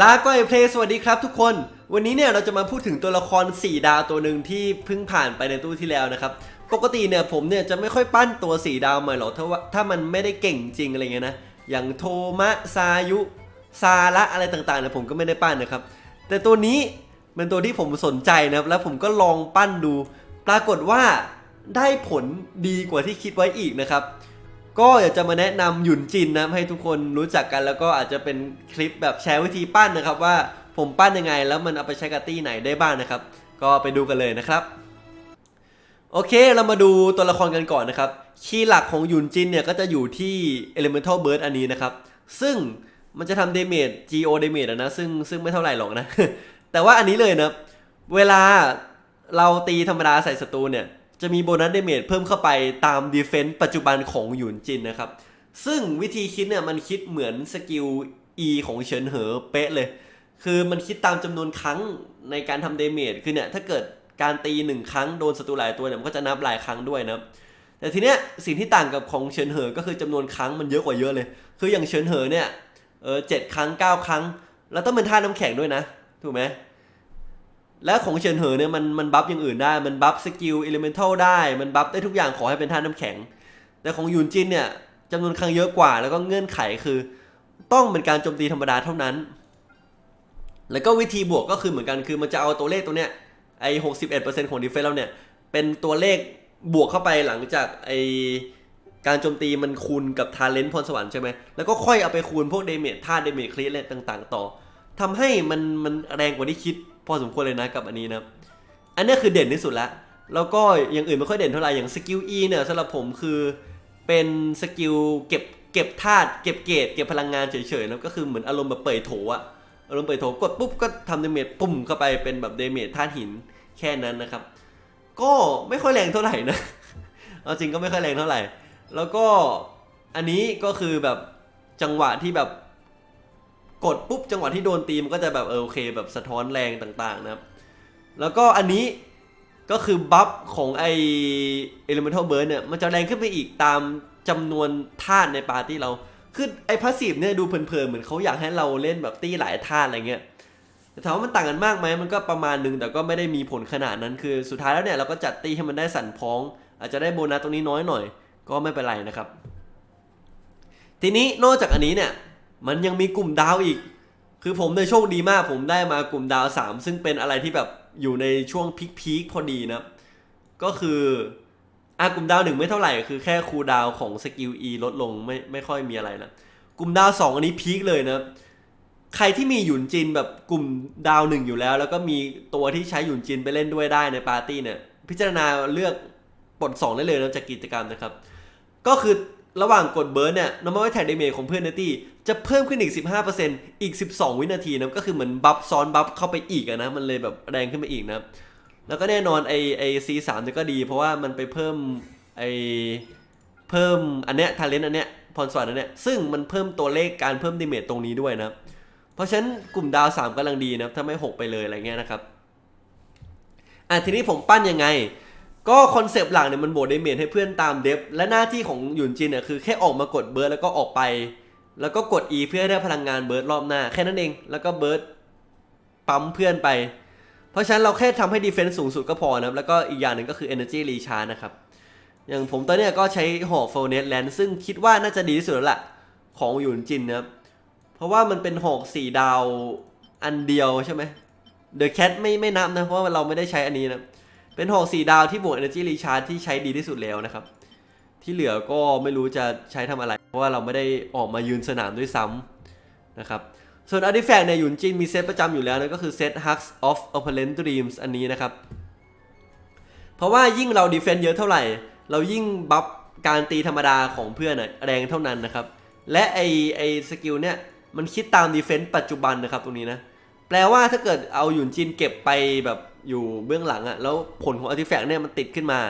ลาก้อยเพลสวัสดีครับทุกคน วันนี้เนี่ยเราจะมาพูดถึงตัวละคร 4 ดาวตัวหนึ่งที่เพิ่งผ่านไปในตู้ที่แล้วนะครับ ปกติเนี่ยผมเนี่ยจะไม่ค่อยปั้นตัว 4 ดาวใหมาหรอกถ้าว่าถ้ามันไม่ได้เก่งจริงอะไรเงี้ยนะ อย่างโทมะซายุซาระอะไรต่างๆเนี่ยผมก็ไม่ได้ปั้นนะครับ แต่ตัวนี้เป็นตัวที่ผมสนใจนะครับ แล้วผมก็ลองปั้นดู ปรากฏว่าได้ผลดีกว่าที่คิดไว้อีกนะครับ ก็อยากจะมาแนะนำหยุนจินนะให้ทุกคนรู้จักกันแล้วก็อาจจะเป็นคลิปแบบแชร์วิธีปั้นนะครับ ว่าผมปั้นยังไงแล้วมันเอาไปใช้กับตี้ไหนได้บ้างนะครับ ก็ไปดูกันเลยนะครับโอเค เรามาดูตัวละครกันก่อนนะครับ คีย์หลักของหยุนจินเนี่ยก็จะอยู่ที่ Elemental Burst อันนี้นะครับ ซึ่งมันจะทำ damage GO damage นะ ซึ่งซึ่งไม่เท่าไหร่หรอกนะ แต่ว่าอันนี้เลยนะ เวลาเราตีธรรมดาใส่ศัตรูเนี่ย จะมีโบนัส damage เพิ่มเข้าไปตาม defense ปัจจุบันของหยุนจินนะครับ ซึ่งวิธีคิดเนี่ยมันคิดเหมือนสกิล E ของเฉินเหอเป๊ะเลย คือมันคิดตามจำนวนครั้งในการทำเดเมจคือเนี่ยถ้าเกิดการตีหนึ่งครั้งโดนศัตรูหลายตัวเนี่ยมันก็จะนับหลายครั้งด้วยนะแต่ทีเนี้ยสิ่งที่ต่างกับของเฉินเหอก็คือจำนวนครั้งมันเยอะกว่าเยอะเลย คืออย่างเฉินเหอเนี่ยเออเจ็ดครั้งเก้าครั้ง แล้วต้องเป็นท่าน้ำแข็งด้วยนะ ถูกไหม แล้วของเฉินเหอเนี่ยมันมันบัฟอย่างอื่นได้ มันบัฟสกิลเอลิเมนทัลได้ มันบัฟได้ทุกอย่างขอให้เป็นท่าน้ำแข็ง แต่ของยุนจินเนี่ยจำนวนครั้งเยอะกว่า แล้วก็เงื่อนไขคือ ต้องเป็นการโจมตีธรรมดาเท่านั้น แล้วก็วิธีบวกก็คือเหมือนกันคือมันจะเอาตัวเลขตัวเนี้ยไอ้หกสิบเอ็ดเปอร์เซ็นต์ของดีเฟนเราเนี่ย เป็นตัวเลขบวกเข้าไปหลังจากไอ้การโจมตีมันคูณกับทาเลนต์พรสวรรค์ใช่ไหมแล้วก็ค่อยเอาไปคูณพวกเดเมจท่าเดเมจคลีอะไรต่าง ๆ ต่อทำให้มันมันแรงกว่าที่คิด อสมควรเลยนะกับอันนี้นะอันนี้คือเด่นที่สุดละแล้วก็อย่างอื่นไม่ค่อยเด่นเท่าไหร่อย่างสกิล E เนี่ยสำหรับผมคือเป็นสกิลเก็บเก็บธาตุเก็บเกรดเก็บพลังงานเฉยๆนะก็คือเหมือนอารมณ์แบบเปิดโถอะอารมณ์เปิดโถกดปุ๊บก็ทำเดเมจปุ่มเข้าไปเป็นแบบเดเมจธาตุหินแค่นั้นนะครับ ก็ไม่ค่อยแรงเท่าไหร่นะเอาจริงก็ไม่ค่อยแรงเท่าไหร่ แล้วก็อันนี้ก็คือแบบจังหวะที่แบบ กดปุ๊บจังหวะที่โดนตีมันก็จะแบบเออโอเคแบบสะท้อนแรงต่างๆนะครับ แล้วก็อันนี้ก็คือบัฟของไอ Elemental Burst เนี่ยมันจะแรงขึ้นไปอีกตามจำนวนธาตุในปาร์ตี้เรา คือไอพาสซีฟเนี่ยดูเพลินๆเหมือนเขาอยากให้เราเล่นแบบตีหลายธาตุอะไรเงี้ยแต่ถามว่ามันต่างกันมากไหมมันก็ประมาณหนึงแต่ก็ไม่ได้มีผลขนาดนั้นคือสุดท้ายแล้วเนี่ยเราก็จัดตีให้มันได้สั่นพ้อง อาจจะได้โบนัสตรงนี้น้อยหน่อย ก็ไม่เป็นไรนะครับ ทีนี้นอกจากอันนี้เนี่ย มันยังมีกลุ่มดาวอีก คือผมเนี่ยโชคดีมากผมได้มากลุ่มดาว 3 ซึ่งเป็นอะไรที่แบบอยู่ในช่วงพีคๆพอดีนะก็คืออะกลุ่มดาวหนึ่งไม่เท่าไหร่คือแค่คูดาวของสกิล E ลดลงไม่ไม่ค่อยมีอะไรนะกลุ่มดาวสองอันนี้พีคเลยนะใครที่มีหยุนจินแบบกลุ่มดาวหนึ่งอยู่แล้ว แล้วก็มีตัวที่ใช้หยุนจินไปเล่นด้วยได้ในปาร์ตี้เนี่ย พิจารณาเลือกปลดสองได้เลยนะจากกิจกรรมนะครับ ก็คือระหว่างกดเบิร์นเนี่ย normal attack damage ของเพื่อนในตี้ จะเพิ่มขึ้นอีก 15%อีก 12 วินาทีนะก็คือเหมือนบัฟซ้อนบัฟเข้าไปอีกนะมันเลยแบบแรงขึ้นไปอีกนะแล้วก็แน่นอนไอไอซีสามนี่ก็ดี เพราะว่ามันไปเพิ่มไอเพิ่มอันเนี้ยทาเลนต์อันเนี้ยพรสวรรค์อันเนี้ยซึ่งมันเพิ่มตัวเลขการเพิ่มดิเมจตรงนี้ด้วยนะเพราะฉะนั้นกลุ่มดาว 3กำลังดีนะถ้าไม่ 6 ไปเลยอะไรเงี้ยนะครับอะทีนี้ผมปั้นยังไง ก็คอนเซปต์หลักเนี่ยมันโบดเดเมจให้เพื่อนตามเดฟและหน้าที่ของหยุนจินเนี่ยคือแค่ออกมากดเบิร์แล้วก็ออกไป แล้วก็กด E เพื่อให้ได้พลังงานเบิร์ดรอบหน้า แค่นั้นเอง แล้วก็เบิร์ดปั๊มเพื่อนไป เพราะฉะนั้นเราแค่ทำให้ดีเฟนซ์สูงสุดก็พอนะครับ แล้วก็อีกอย่างหนึ่งก็คือ Energy Recharge นะครับ อย่างผมตอนเนี้ยก็ใช้หอกโฟเนสแลนซึ่งคิดว่าน่าจะดีที่สุดแล้วล่ะ ของหยุนจินนะครับ เพราะว่ามันเป็นหอกสี่ดาวอันเดียวใช่ไหมเดอะแคทไม่ไม่นับนะ เพราะว่าเราไม่ได้ใช้อันนี้นะ เป็นหอกสี่ดาวที่บวก Energy Recharge ที่ใช้ดีที่สุดแล้วนะครับ ที่เหลือก็ไม่รู้จะใช้ทำอะไร เพราะว่าเราไม่ได้ออกมายืนสนามด้วยซ้ำนะครับส่วน Artifact ในยหยุนจินมีเซตประจำอยู่แล้วนะก็คือเซต Hugs of Opponent Dreams อันนี้นะครับ เพราะว่ายิ่งเราดีเฟนต์เยอะเท่าไหร่ เรายิ่งบัฟการตีธรรมดาของเพื่อนแรงเท่านั้นนะครับ และไอไอสกิลเนี่ยมันคิดตามดีเฟนต์ปัจจุบันนะครับตรงนี้นะ แปลว่าถ้าเกิดเอาหยุนจินเก็บไปแบบอยู่เบื้องหลังอะแล้วผลของ Artifact เนี่ยมันติดขึ้นมา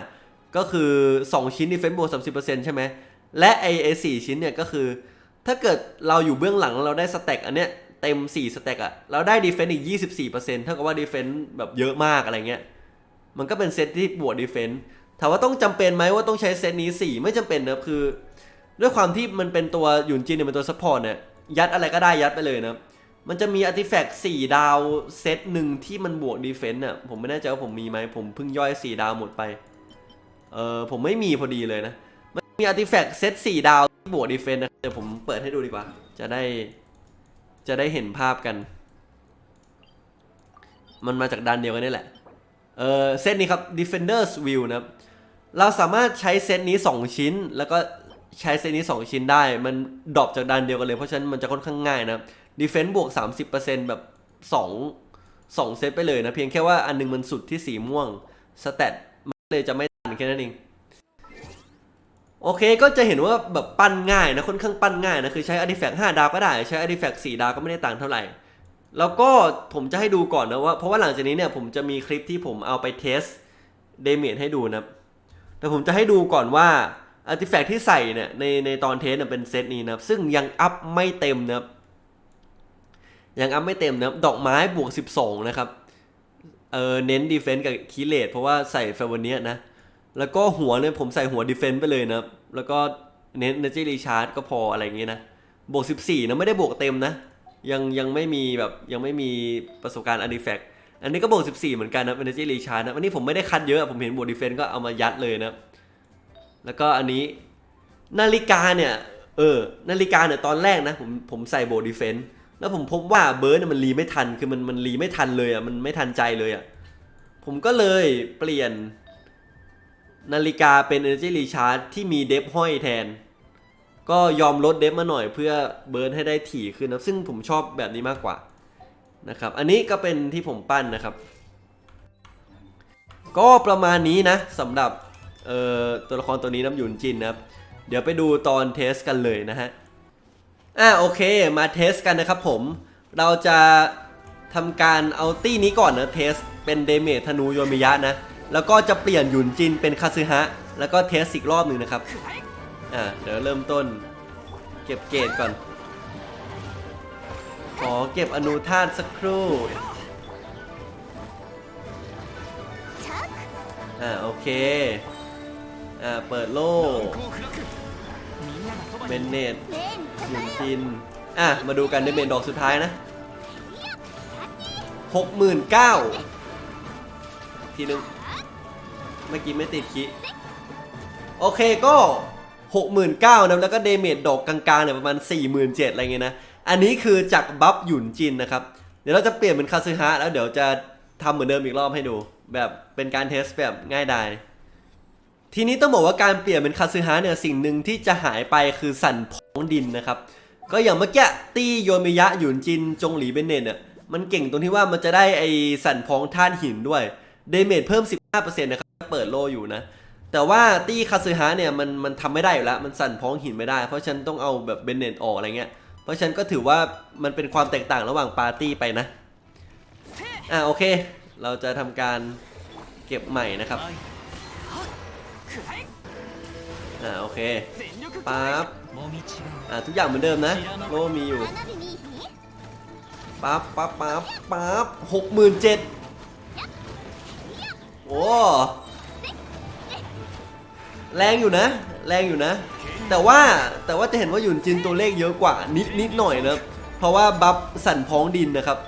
ก็คือ 2 ชิ้นดีเฟนต์บวก30%ใช่ไหม และไอไอสชิ้นเนี่ยก็คือ ถ้าเกิดเราอยู่เบื้องหลังแล้วเราได้สแต็กอันเนี้ยเต็ม 4สแต็กอะเราได้ดีเฟนต์อีก 24%เท่ากับว่าดีเฟนต์แบบเยอะมากอะไรเงี้ย มันก็เป็นเซตที่บวกดีเฟนต์ถามว่าต้องจำเป็นไหมว่าต้องใช้เซตนี้ 4 ไม่จำเป็นนะคือ ด้วยความที่มันเป็นตัวหยุนจินเนี่ยเป็นตัวซัพพอร์ตเนี่ยยัดอะไรก็ได้ยัดไปเลยนะมันจะมีอาร์ติแฟกต์สี่ดาวเซตหนึ่งที่มันบวกดีเฟนต์น่ะผมไม่แน่ใจว่าผมมีไหมผมเพิ่งย่อยสี่ดาวหมดไปเออผมไม่มีพอดีเลยนะ มีอาร์ติแฟกต์เซตสี่ดาวที่บวกดีเฟนต์นะเดี๋ยวผมเปิดให้ดูดีกว่า จะได้จะได้เห็นภาพกัน มันมาจากดันเดียวกันนี่แหละ เออเซตนี้ครับ Defender's View นะครับ เราสามารถใช้เซตนี้ 2 ชิ้น แล้วก็ใช้เซตนี้ 2 ชิ้นได้ มันดรอปจากดันเดียวกันเลย เพราะฉะนั้นมันจะค่อนข้างง่ายนะครับ Defense บวก 30%แบบ 2 2 เซตไปเลยนะ เพียงแค่ว่าอันนึงมันสุดที่สีม่วงสเตตมันเลยจะไม่ตันแค่นั้นเอง โอเคก็จะเห็นว่าแบบปั้นง่ายนะค่อนข้างปั้นง่ายนะคือใช้ Artifact 5ดาวก็ได้ใช้ Artifact 4ดาวก็ไม่ได้ต่างเท่าไหร่ แล้วก็ผมจะให้ดูก่อนนะว่าเพราะว่าหลังจากนี้เนี่ยผมจะมีคลิปที่ผมเอาไปเทสเดเมจให้ดูนะแต่ผมจะให้ดูก่อนว่าอาร์ติแฟกต์ที่ใส่เนี่ยในในตอนเทสเนี่ยเป็นเซตนี้นะครับซึ่งยังอัพไม่เต็มนะครับยังอัพไม่เต็มนะครับดอกไม้บวก 12 นะครับเออเน้นดีเฟนต์กับคีเลตเพราะว่าใส่เฟเวอร์เนียนะ แล้วก็หัวเนี่ยผมใส่หัวดีเฟนต์ไปเลยนะแล้วก็เน้นเนจิรีชาร์จก็พออะไรอย่างเงี้ยนะ บวก 14นะไม่ได้บวกเต็มนะ ยังยังไม่มีแบบยังไม่มีประสบการณ์อาร์ติแฟกต์อันนี้ก็บวก 14 เหมือนกันนะ Energy Recharge นะวันนี้ผมไม่ได้คัดเยอะผมเห็นบวกดีเฟนต์ก็เอามายัดเลยนะ แล้วก็อันนี้นาฬิกาเนี่ยเออนาฬิกาเนี่ยตอนแรกนะผมผมใส่โบดีเฟนต์แล้วผมพบว่าเบิร์ดเนี่ยมันรีไม่ทันคือมันมันรีไม่ทันเลยอะมันไม่ทันใจเลยอะผมก็เลยเปลี่ยน นาฬิกาเป็น Energy Recharge ที่มีเดฟห้อยแทน ก็ยอมลดเดฟมาหน่อยเพื่อเบิร์นให้ได้ถี่ขึ้นนะซึ่งผมชอบแบบนี้มากกว่านะครับ อันนี้ก็เป็นที่ผมปั้นนะครับ ก็ประมาณนี้นะสำหรับตัวละครตัวนี้น้ำหยุนจินนะครับ เดี๋ยวไปดูตอนเทสกันเลยนะฮะอะโอเคมาเทสกันนะครับผมเราจะทำการเอาตี้นี้ก่อนนะเทสเป็นเดเมจธนูโยมิยะนะ แล้วก็จะเปลี่ยนหยุนจินเป็นคาซึฮะ แล้วก็เทสอีกรอบหนึ่งนะครับ อะเดี๋ยวเริ่มต้น เก็บเกรดก่อน ขอเก็บอนุธาตุสักครู่ อ่า โอเค อ่า เปิดโล่เบนเนตหยุนจิน อะ มาดูกันในเมนดอกสุดท้ายนะหกหมื่นเก้าทีนึง เมื่อกี้ไม่ติดคิโอเคก็หกหมื่นเก้านะแล้วก็เดเมจดอกกลางๆเนี่ยประมาณสี่หมื่นเจ็ดอะไรเงี้ยนะ อันนี้คือจากบัฟหยุนจินนะครับ เดี๋ยวเราจะเปลี่ยนเป็นคาซึฮะแล้วเดี๋ยวจะทำเหมือนเดิมอีกรอบให้ดู แบบเป็นการเทสแบบง่ายดายทีนี้ต้องบอกว่าการเปลี่ยนเป็นคาซึฮะเนี่ยสิ่งหนึ่งที่จะหายไปคือสั่นพองดินนะครับ ก็อย่างเมื่อกี้ตี้โยมิยะหยุนจินจงหลีเบนเนตเนี่ยมันเก่งตรงที่ว่ามันจะได้ไอสั่นพองธาตุหินด้วย เดเมจเพิ่ม 15%นะครับเปิดโลอยู่นะ แต่ว่าตี้คาซึฮะเนี่ยมันมันทำไม่ได้อยู่แล้ว มันสั่นพ้องหินไม่ได้ เพราะฉันต้องเอาแบบเบนเนตออกอะไรเงี้ย เพราะฉันก็ถือว่ามันเป็นความแตกต่างระหว่างปาร์ตี้ไปนะ อะโอเค เราจะทำการเก็บใหม่นะครับ อ่าโอเคปั๊บอ่าทุกอย่างเหมือนเดิมนะ โลมีอยู่ปั๊บปั๊บปั๊บปั๊บหกหมื่นเจ็ด โอ้แรงอยู่นะ แรงอยู่นะ แต่ว่าแต่ว่าจะเห็นว่าหยุนจินตัวเลขเยอะกว่านิดนิดหน่อยนะเพราะว่าบัฟสั่นพ้องดินนะครับ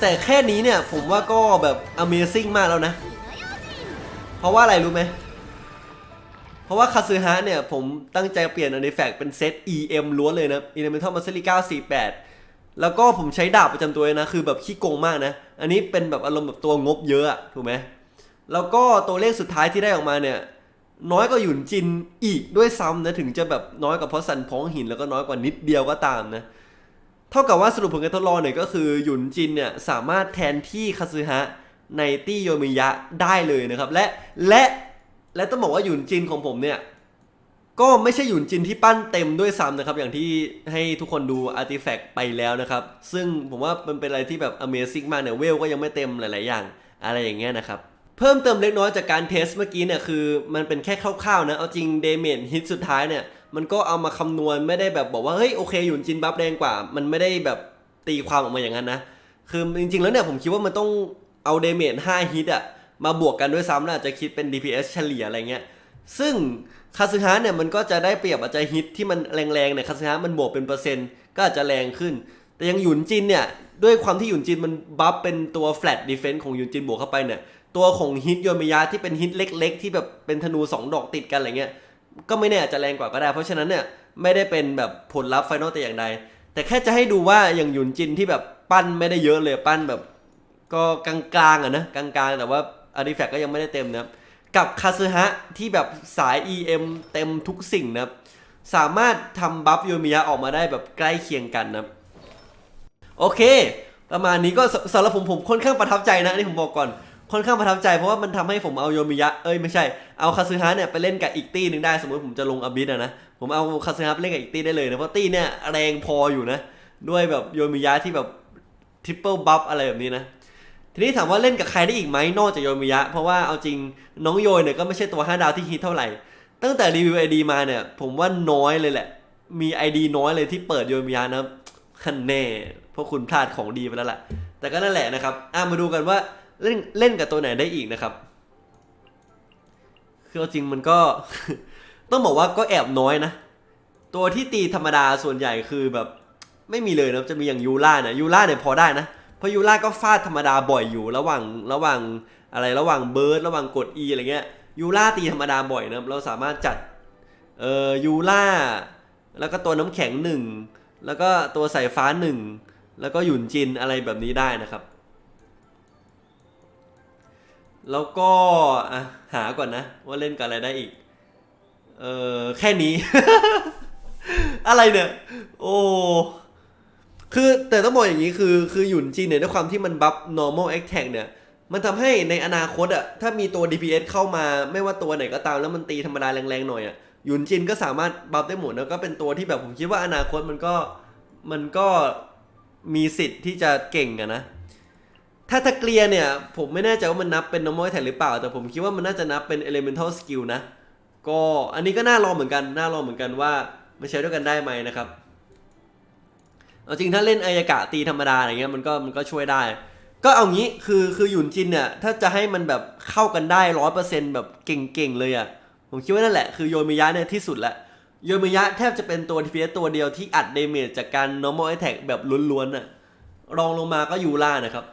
แต่แค่นี้เนี่ยผมว่าก็แบบ Amazing มากแล้วนะ เพราะว่าอะไรรู้ไหมเพราะว่าคาซึฮะเนี่ยผมตั้งใจเปลี่ยนอันนี้แฟกเป็นเซต EM ล้วนเลยนะ Elemental Mastery 948 แล้วก็ผมใช้ดาบประจำตัวนะ คือแบบขี้โกงมากนะ อันนี้เป็นแบบอารมณ์แบบตัวงบเยอะถูกไหม แล้วก็ตัวเลขสุดท้ายที่ได้ออกมาเนี่ย น้อยกว่าหยุนจินอีกด้วยซ้ำนะถึงจะแบบน้อยกว่าเพราะสันพ้องหินแล้วก็น้อยกว่านิดเดียวก็ตามนะ เท่ากับว่าสรุปผลการทดลองเนี่ยก็คือหยุนจินเนี่ยสามารถแทนที่คาซึฮะในตี้โยมิยะได้เลยนะครับ และและและต้องบอกว่าหยุนจินของผมเนี่ยก็ไม่ใช่หยุนจินที่ปั้นเต็มด้วยซ้ำนะครับ อย่างที่ให้ทุกคนดูอาร์ติแฟกต์ไปแล้วนะครับ ซึ่งผมว่ามันเป็นอะไรที่แบบ Amazing มากเนี่ยเวลก็ยังไม่เต็มหลาย ๆ อย่าง อะไรอย่างเงี้ยนะครับ เพิ่มเติมเล็กน้อยจากการเทสเมื่อกี้เนี่ยคือมันเป็นแค่คร่าวๆนะ เอาจริงเดเมจฮิตสุดท้ายเนี่ย มันก็เอามาคำนวณไม่ได้แบบบอกว่า เฮ้ยโอเคหยุนจินบัฟแรงกว่า มันไม่ได้แบบตีความออกมาอย่างนั้นนะ คือจริงๆแล้วเนี่ยผมคิดว่ามันต้องเอาเดเมจ5ฮิตอะมาบวกกันด้วยซ้ำแล้วอาจจะคิดเป็น DPS เฉลี่ยอะไรเงี้ยซึ่งคาซึฮะเนี่ยมันก็จะได้เปรียบอาจจะฮิตที่มันแรงๆเนี่ยคาซึฮะมันบวกเป็นเปอร์เซ็นต์ก็อาจจะแรงขึ้น แต่ยังหยุนจินเนี่ยด้วยความที่หยุนจินมันบัฟเป็นตัวแฟลตดีเฟนซ์ของหยุนจินบวกเข้าไปเนี่ย ตัวของฮิตโยมิยะที่เป็นฮิตเล็ก ๆ ที่แบบเป็นธนูสองดอกติดกันอะไรเงี้ยก็ไม่แน่จะแรงกว่าก็ได้ เพราะฉะนั้นเนี่ยไม่ได้เป็นแบบผลลัพธ์ไฟนอลแต่อย่างใด แต่แค่จะให้ดูว่าอย่างหยุนจินที่แบบปั้นไม่ได้เยอะเลยปั้นแบบ ก็กลางๆอะนะกลางๆ แต่ว่าอาร์ติแฟกก็ยังไม่ได้เต็มนะกับคาซึฮะที่แบบสาย EM เต็มทุกสิ่งนะสามารถทำบัฟโยมิยะออกมาได้แบบใกล้เคียงกันนะโอเค ประมาณนี้ก็สำหรับผมผมค่อนข้างประทับใจนะนี่ผมบอกก่อน ค่อนข้างประทับใจเพราะว่ามันทำให้ผมเอาโยมิยะเอ้ยไม่ใช่เอาคาซึฮะเนี่ยไปเล่นกับอีกตี้หนึ่งได้สมมติผมจะลงอบิสอะนะผมเอาคาซึฮะไปเล่นกับอีกตี้ได้เลยนะเพราะตี้เนี่ยแรงพออยู่นะ ด้วยแบบโยมิยะที่แบบทริปเปิลบัฟอะไรแบบนี้นะทีนี้ถามว่าเล่นกับใครได้อีกไหมนอกจากโยมิยะ เพราะว่าเอาจริงน้องโยยเนี่ยก็ไม่ใช่ตัว 5 ดาวที่ฮิตเท่าไหร่ ตั้งแต่รีวิว ID มาเนี่ย ผมว่าน้อยเลยแหละ มี ID น้อยเลยที่เปิดโยมิยะนะครับคันแน่เพราะคุณพลาดของดีไปแล้วแหละแต่ก็นั่นแหละนะครับอะมาดูกันว่า เล่นเล่นกับตัวไหนได้อีกนะครับ คือจริงมันก็ ต้องบอกว่าก็แอบน้อยนะ ตัวที่ตีธรรมดาส่วนใหญ่คือแบบไม่มีเลยนะจะมีอย่างยูล่าเนี่ยยูล่าเนี่ยพอได้นะเพราะยูล่าก็ฟาดธรรมดาบ่อยอยู่ระหว่างระหว่างอะไรระหว่างเบิร์ดระหว่างกด E อะไรเงี้ยยูล่าตีธรรมดาบ่อยนะเราสามารถจัดเอ่อยูล่าแล้วก็ตัวน้ำแข็งหนึ่งแล้วก็ตัวสายฟ้าหนึ่งแล้วก็หยุนจินอะไรแบบนี้ได้นะครับ แล้วก็อะหาก่อนนะ ว่าเล่นกับอะไรได้อีก เออแค่นี้ อะไรเนี่ย โอ้ คือแต่ต้องบอกอย่างนี้คือ คือหยุนจีนเนี่ยด้วยความที่มันบัฟ normal attack เนี่ย มันทำให้ในอนาคตอะถ้ามีตัว DPS เข้ามาไม่ว่าตัวไหนก็ตามแล้วมันตีธรรมดาแรงๆหน่อยอะหยุนจินก็สามารถบัฟได้หมดแล้วก็เป็นตัวที่แบบผมคิดว่าอนาคตมันก็มันก็มีสิทธิ์ที่จะเก่งอะนะ ถ้าตะเกียร์เนี่ย ผมไม่แน่ใจว่ามันนับเป็น normal attack หรือเปล่า แต่ผมคิดว่ามันน่าจะนับเป็น elemental skill นะ ก็อันนี้ก็น่ารอเหมือนกัน น่ารอเหมือนกันว่ามันใช้ด้วยกันได้ไหมนะครับ เอาจริงถ้าเล่นอายกะตีธรรมดาอะไรเงี้ยมันก็มันก็ช่วยได้ ก็เอางี้คือคือหยุนจินเนี่ย ถ้าจะให้มันแบบเข้ากันได้ร้อยเปอร์เซ็นต์แบบเก่งๆเลยอะ่ะผมคิดว่านั่นแหละคือโยมิยะเนี่ยที่สุดละโยมิยะแทบจะเป็นตัว DPS ตัวเดียวที่อัดเดเมจจากการ normal attack แบบล้วนๆอะรองลงมาก็ยูล่านะครับ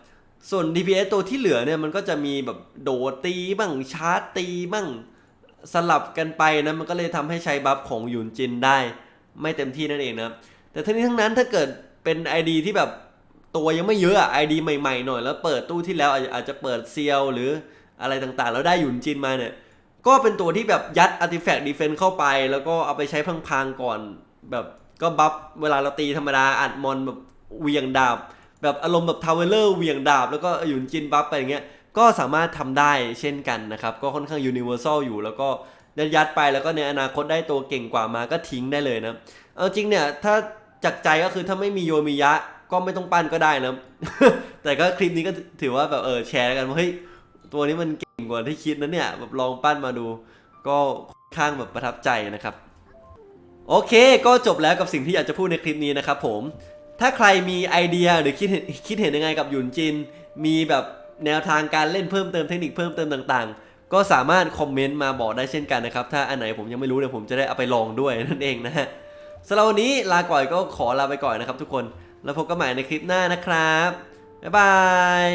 ส่วน DPS ตัวที่เหลือเนี่ยมันก็จะมีแบบโดดตีบ้างชาร์จตีบ้างสลับกันไปนะมันก็เลยทำให้ใช้บัฟของหยุนจินได้ ไม่เต็มที่นั่นเองนะแต่ทั้งนี้ทั้งนั้นถ้าเกิดเป็น ID ที่แบบตัวยังไม่เยอะอะ ID ใหม่ๆหน่อยแล้วเปิดตู้ที่แล้วอาจจะเปิดเซียวหรืออะไรต่างๆ แล้วได้หยุนจินมาเนี่ยก็เป็นตัวที่แบบยัดอาร์ติแฟกต์ดีเฟนต์เข้าไป แล้วก็เอาไปใช้พังๆก่อน แบบก็บัฟเวลาเราตีธรรมดาอัดมอนแบบเวียงดาบ แบบอารมณ์แบบทาวเวลเลอร์เวียงดาบ แล้วก็หยุนจินบัฟไปอย่างเงี้ยก็สามารถทำได้เช่นกันนะครับ ก็ค่อนข้างยูนิเวอร์แซลอยู่แล้วก็ยัดยัดไปแล้วก็ในอนาคตได้ตัวเก่งกว่ามาก็ทิ้งได้เลยนะเอาจริงเนี่ยถ้าจากใจก็คือถ้าไม่มีโยมิยะก็ไม่ต้องปั้นก็ได้นะ แต่ก็คลิปนี้ก็ถือว่าแบบเออแชร์กันว่าเฮ้ยตัวนี้มันเก่งกว่าที่คิดนะเนี่ยแบบลองปั้นมาดู ก็ค่อนข้างแบบประทับใจนะครับ โอเค ก็จบแล้วกับสิ่งที่อยากจะพูดในคลิปนี้นะครับผม ถ้าใครมีไอเดียหรือคิดเห็นคิดเห็นยังไงกับหยุนจิน มีแบบแนวทางการเล่นเพิ่มเติมเทคนิคเพิ่มเติมต่างๆ ก็สามารถคอมเมนต์มาบอกได้เช่นกันนะครับ ถ้าอันไหนผมยังไม่รู้เนี่ยผมจะได้เอาไปลองด้วยนั่นเองนะฮะสำหรับวันนี้ลาก่อยก็ขอลาไปก่อนนะครับทุกคน แล้วพบกันใหม่ในคลิปหน้านะครับ บ๊ายบาย